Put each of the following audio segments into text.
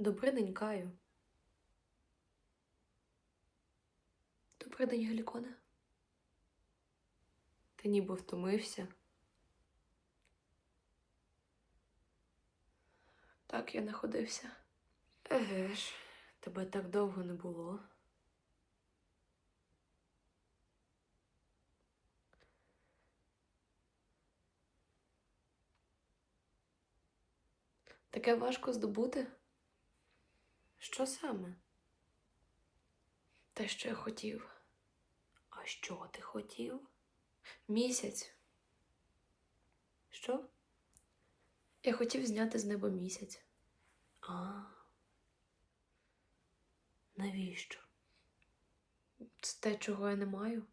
Добрий день, Каю. Добрий день, Геліконе. Ти ніби втомився. Так, я находився. Еге ж, тебе так довго не було. Таке важко здобути. Що саме? Те, що я хотів. А що ти хотів? Місяць. Що? Я хотів зняти з неба місяць. А. Навіщо? Це те, чого я не маю?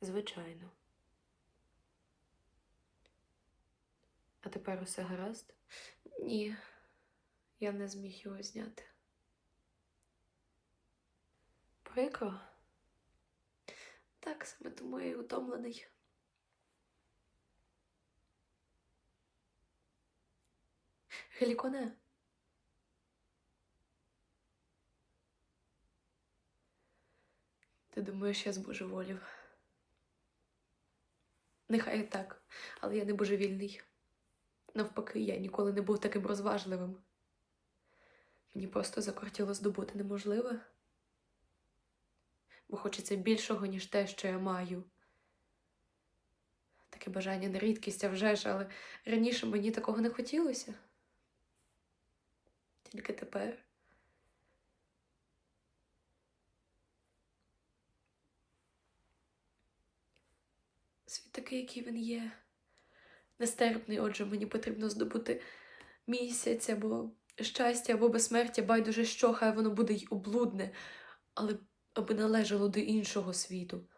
Звичайно. А тепер усе гаразд? Ні, я не зміг його зняти. Прикро. Так, саме тому я й утомлений. Геліконе. Ти думаєш, я збожеволів? Нехай так, але я не божевільний. Навпаки, я ніколи не був таким розважливим. Мені просто закортіло здобути неможливе, бо хочеться більшого, ніж те, що я маю. Таке бажання не рідкість, а вже ж, але раніше мені такого не хотілося. Тільки тепер. Світ такий, який він є. Нестерпний, отже, мені потрібно здобути місяць або щастя, або безсмертя, байдуже що, хай воно буде й облудне, але аби належало до іншого світу.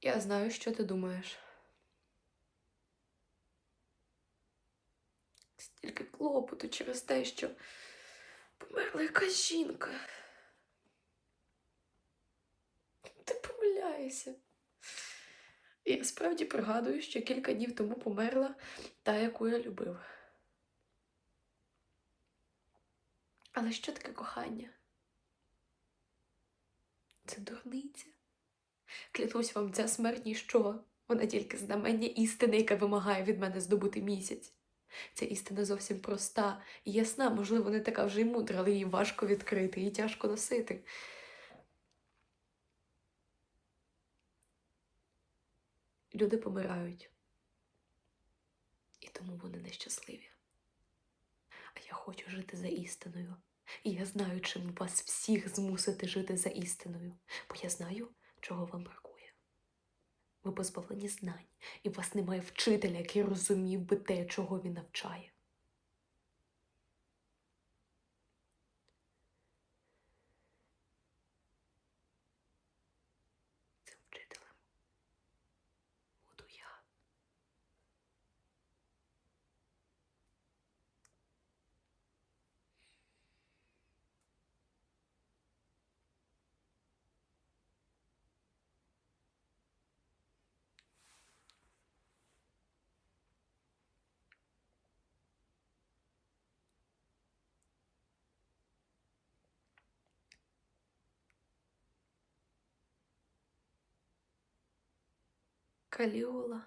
Я знаю, що ти думаєш. Стільки клопоту через те, що померла якась жінка. Ти помиляєшся. Я справді пригадую, що кілька днів тому померла та, яку я любив. Але що таке кохання? Це дурниця. Клянусь вам, ця смерть ніщо. Вона тільки знамення істини, яке вимагає від мене здобути місяць. Ця істина зовсім проста і ясна, можливо, не така вже й мудра, але її важко відкрити, її тяжко носити. Люди помирають. І тому вони нещасливі. А я хочу жити за істиною. І я знаю, чим вас всіх змусити жити за істиною, бо я знаю, чого вам бракує. Ви позбавлені знань, і у вас немає вчителя, який розумів би те, чого він навчає. Каліола.